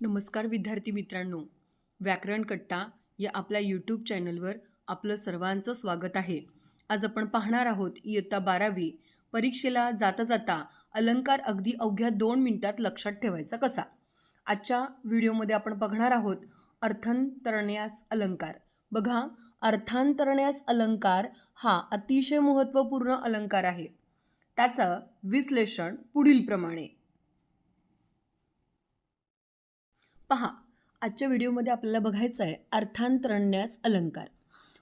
नमस्कार विद्यार्थी मित्रांनो. व्याकरण कट्टा या आपल्या यूट्यूब चॅनलवर आपलं सर्वांचं स्वागत आहे. आज आपण पाहणार आहोत इयत्ता बारावी. परीक्षेला जाता जाता अलंकार अगदी अवघ्या दोन मिनिटात लक्षात ठेवायचा कसा? आजच्या व्हिडिओमध्ये आपण बघणार आहोत अर्थांतरण्यास अलंकार. बघा अर्थांतरण्यास अलंकार हा अतिशय महत्त्वपूर्ण अलंकार आहे. त्याचं विश्लेषण पुढीलप्रमाणे. पहा आजच्या व्हिडिओमध्ये आपल्याला बघायचं आहे अर्थांतरण्यास अलंकार.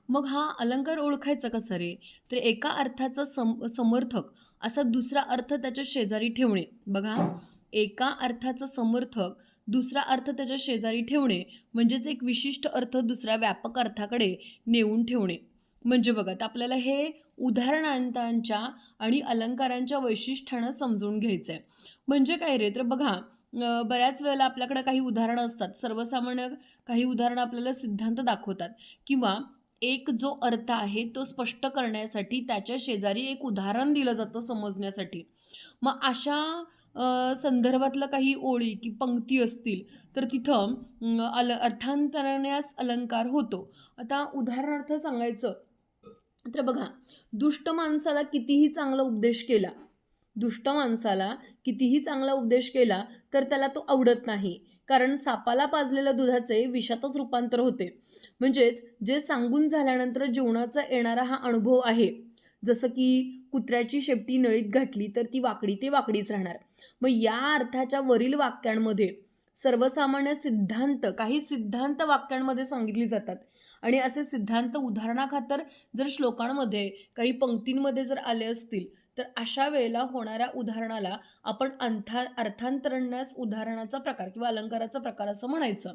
मग हा अलंकार ओळखायचा कसा रे? तर एका अर्थाचा सम समर्थक असा दुसरा अर्थ त्याच्या शेजारी ठेवणे. बघा एका अर्थाचा समर्थक दुसरा अर्थ त्याच्या शेजारी ठेवणे म्हणजेच एक विशिष्ट अर्थ दुसऱ्या व्यापक अर्थाकडे नेऊन ठेवणे. म्हणजे बघा तर आपल्याला हे उदाहरणांतांच्या आणि अलंकारांच्या वैशिष्ट्यानं समजून घ्यायचं आहे म्हणजे काय रे? तर बघा बऱ्याच वेळेला आपल्याकडे काही उदाहरणं असतात. सर्वसामान्य काही उदाहरणं आपल्याला सिद्धांत दाखवतात. किंवा एक जो अर्थ आहे तो स्पष्ट करण्यासाठी त्याच्या शेजारी एक उदाहरण दिलं जातं समजण्यासाठी. मग अशा संदर्भातलं काही ओळी की पंक्ती असतील तर तिथं अल अर्थांतरण्यास अलंकार होतो. आता उदाहरणार्थ सांगायचं तर बघा दुष्ट माणसाला कितीही चांगला उपदेश केला दुष्ट माणसाला कितीही चांगला उपदेश केला तर त्याला तो आवडत नाही. कारण सापाला पाजलेल्या दुधाचे विषातच रूपांतर होते. म्हणजेच जे सांगून झाल्यानंतर जेवणाचा येणारा हा अनुभव आहे. जसं की कुत्र्याची शेपटी नळीत घातली तर ती वाकडी ते वाकडीच राहणार. मग या अर्थाच्या वरील वाक्यांमध्ये सर्वसामान्य सिद्धांत काही सिद्धांत वाक्यांमध्ये सांगितली जातात. आणि असे सिद्धांत उदाहरणाखातर जर श्लोकांमध्ये काही पंक्तींमध्ये जर आले असतील तर अशा वेळेला होणाऱ्या उदाहरणाला आपण अंथा अर्थांतरण्यास उदाहरणाचा प्रकार किंवा अलंकाराचा प्रकार असं म्हणायचं.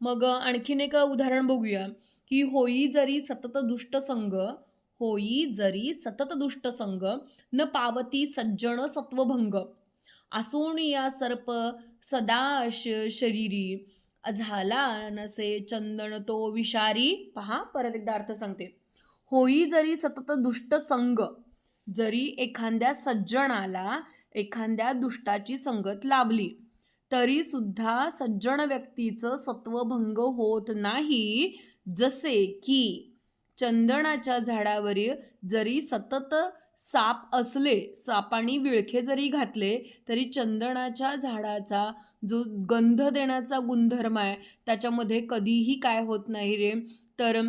मग आणखीन एक उदाहरण बघूया की होई जरी सतत दुष्ट संग होई जरी सतत दुष्ट संग न पावती सज्जन सत्वभंग. आसून या सर्प सदा शरीरी झाला नसे चंदन तो विषारी. पहा परत एकदा अर्थ सांगते. होई जरी सतत दुष्ट संग जरी एखाद्या सज्जनाला एखाद्या दुष्टाची संगत लाभली तरी सुद्धा सज्जन व्यक्तीचं सत्वभंग होत नाही जसे की चंदनाच्या झाडावरील जरी सतत साप असले सापाने विळखे जरी घातले तरी चंदनाच्या झाडाचा जो गंध देण्याचा गुणधर्म आहे त्याच्यामध्ये कधीही काय होत नाही रे. तर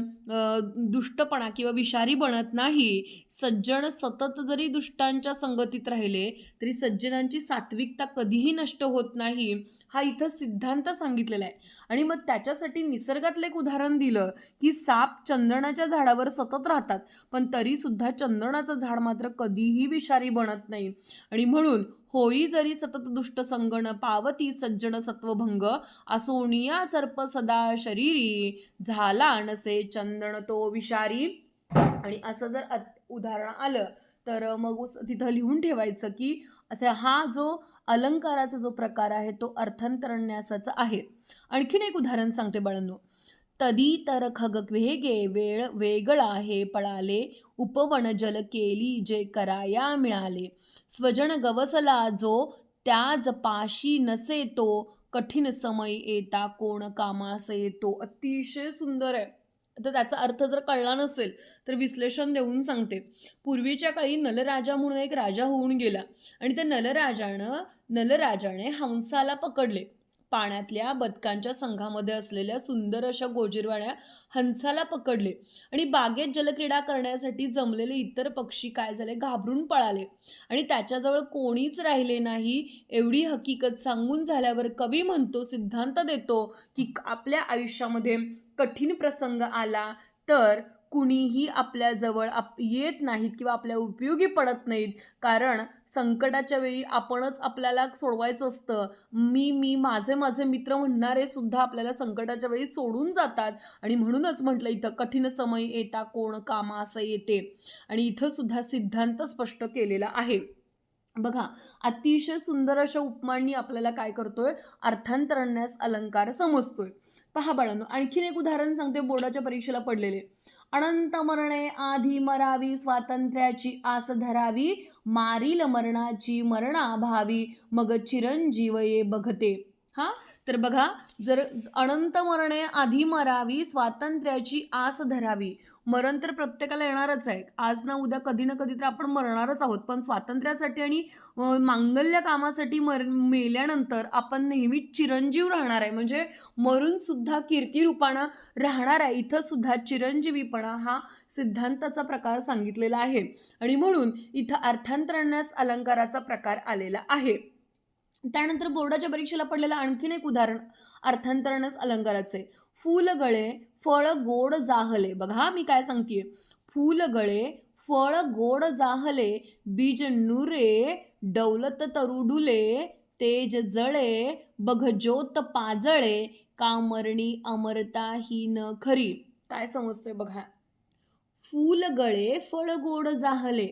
दुष्टपणा किंवा विषारी बनत नाही. सज्जन सतत जरी दुष्टांच्या संगतीत राहिले तरी सज्जनांची सात्विकता कधीही नष्ट होत नाही हा इथं सिद्धांत सांगितलेला आहे. आणि मग त्याच्यासाठी निसर्गातलं एक उदाहरण दिलं की साप चंदनाच्या झाडावर सतत राहतात पण तरीसुद्धा चंदनाचं झाड मात्र कधीही विषारी बनत नाही. आणि म्हणून होई जरी सतत दुष्ट संगण पावती सज्जन सत्वभंग असोनिया सर्प सदा शरीरी झाला नसे चंदन तो विषारी. आणि असं जर अत- उदाहरण आलं तर मग तिथं लिहून ठेवायचं की अच्छा हा जो अलंकाराचा जो प्रकार आहे तो अर्थांतरण्यासाचा आहे. आणखीन एक उदाहरण सांगते बाळांनो. तदी तर खग वेगे वेळ वेगळा हे पळाले उपवन जल केली जे कराया मिळाले. स्वजन गवसला जो त्या जपाशी नसे तो कठीण समय येता कोण कामास येतो अतिशय सुंदर आहे. तर त्याचा अर्थ जर कळला नसेल तर विश्लेषण देऊन सांगते. पूर्वीच्या काळी नलराजा म्हणून एक राजा होऊन गेला. आणि त्या नलराजानं नलराजाने हंसाला पकडले. पाण्यातल्या बदकांच्या संघामध्ये असलेल्या सुंदर अशा गोजीरवाण्या हंसाला पकडले आणि बागेत जलक्रीडा करण्यासाठी जमलेले इतर पक्षी काय झाले? घाबरून पळाले. आणि त्याच्याजवळ कोणीच राहिले नाही. एवढी हकीकत सांगून झाल्यावर कवी म्हणतो सिद्धांत देतो की आपल्या आयुष्यामध्ये कठीण प्रसंग आला तर कुणीही आपल्याजवळ आप येत नाहीत किंवा आपल्या उपयोगी पडत नाहीत. कारण संकटाच्या वेळी आपणच आपल्याला सोडवायचं असतं. मी मी माझे माझे मित्र म्हणणारे सुद्धा आपल्याला संकटाच्या वेळी सोडून जातात. आणि म्हणूनच म्हटलं इथं कठीण समय येता कोण कामास येते. आणि इथं सुद्धा सिद्धांत स्पष्ट केलेला आहे. बघा अतिशय सुंदर अशा उपमांनी आपल्याला काय करतोय? अर्थांतरण्यास अलंकार समजतोय. पहा बाळांनो आणखीन एक उदाहरण सांगते बोर्डाच्या परीक्षेला पडलेले. अनंत मरणे आधी मरावी स्वातंत्र्याची आस धरावी मारील मरणाची मरणा भावी मग चिरंजीव ये बघते. हा? तर बघा जर अनंत मरणे आधी मरावी स्वातंत्र्याची आस धरावी. मरण तर प्रत्येकाला येणारच आहे. आज ना उद्या कधी ना कधी तर आपण मरणारच आहोत. पण स्वातंत्र्यासाठी आणि मांगल्य कामासाठी मर मेल्यानंतर आपण नेहमीच चिरंजीव राहणार आहे. म्हणजे मरून सुद्धा कीर्तिरूपानं राहणार आहे. इथं सुद्धा चिरंजीवीपणा हा सिद्धांताचा प्रकार सांगितलेला आहे. आणि म्हणून इथं अर्थांतरण्यास अलंकाराचा प्रकार आलेला आहे. त्यानंतर बोर्डाच्या परीक्षेला पडलेलं आणखीन एक उदाहरण अर्थांतरणच अलंकाराचे. फूल गळे फळ गोड जाहले. बघा मी काय सांगतेय. फूल गळे फळ गोड जाहले बीज नुरे डौलत तरुडुले तेज जळे बघ ज्योत पाजळे कामरणी अमरता ही न खरी. काय समजतंय बघा. फूल गळे फळ गोड जाहले.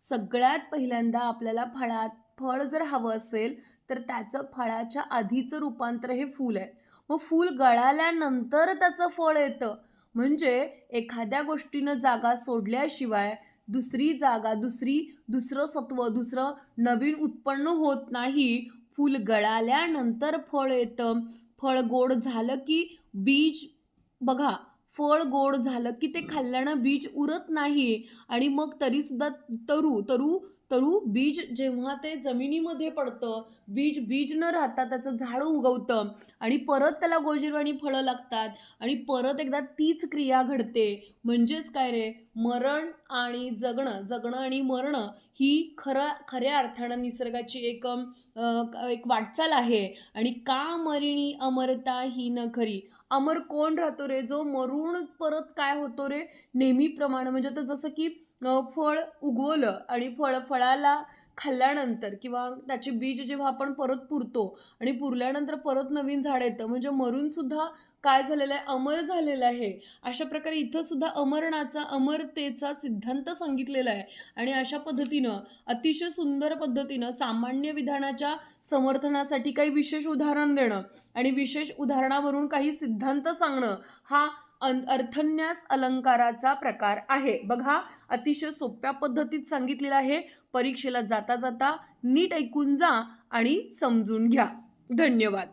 सगळ्यात पहिल्यांदा आपल्याला फळात फळ जर हवं असेल तर त्याचं फळाच्या आधीचं रूपांतर हे फूल आहे. मग फूल गळाल्यानंतर त्याचं फळ येतं. म्हणजे एखाद्या गोष्टीनं जागा सोडल्याशिवाय दुसरी जागा दुसरी दुसरं सत्व दुसरं नवीन उत्पन्न होत नाही. फूल गळाल्यानंतर फळ येतं. फळ गोड झालं की बीज बघा फळ गोड झालं की ते खाल्ल्यानं बीज उरत नाही. आणि मग तरीसुद्धा तरू तरू तरू बीज जेव्हा ते जमिनीमध्ये पडतं बीज बीज न राहता त्याचं झाड उगवतं आणि परत त्याला गोजीरवाणी फळं लागतात आणि परत एकदा तीच क्रिया घडते. म्हणजेच काय रे? मरण आणि जगणं जगणं आणि मरणं ही खरं खऱ्या अर्थानं निसर्गाची एक एक वाटचाल आहे. आणि का मरिणी अमरता ही न खरी? अमर कोण राहतो रे? जो मरून परत काय होतो रे? नेहमीप्रमाणे म्हणजे तर जसं की फळ उगवलं आणि फळ फळाला खाल्ल्यानंतर किंवा त्याचे बीज जेव्हा आपण परत पुरतो आणि पुरल्यानंतर परत नवीन झाड येतं म्हणजे मरूनसुद्धा काय झालेलं आहे अमर झालेलं आहे अशा प्रकारे इथंसुद्धा अमरणाचा अमरतेचा सिद्धांत सांगितलेला आहे. आणि अशा पद्धतीनं अतिशय सुंदर पद्धतीनं सामान्य विधानाच्या समर्थनासाठी काही विशेष उदाहरण देणं आणि विशेष उदाहरणावरून काही सिद्धांत सांगणं हा अन अर्थन्यास अलंकाराचा प्रकार आहे. बघा अतिशय सोप्या पद्धतीत सांगितलेला आहे. परीक्षेला जाता जाता नीट ऐकून जा आणि समजून घ्या. धन्यवाद.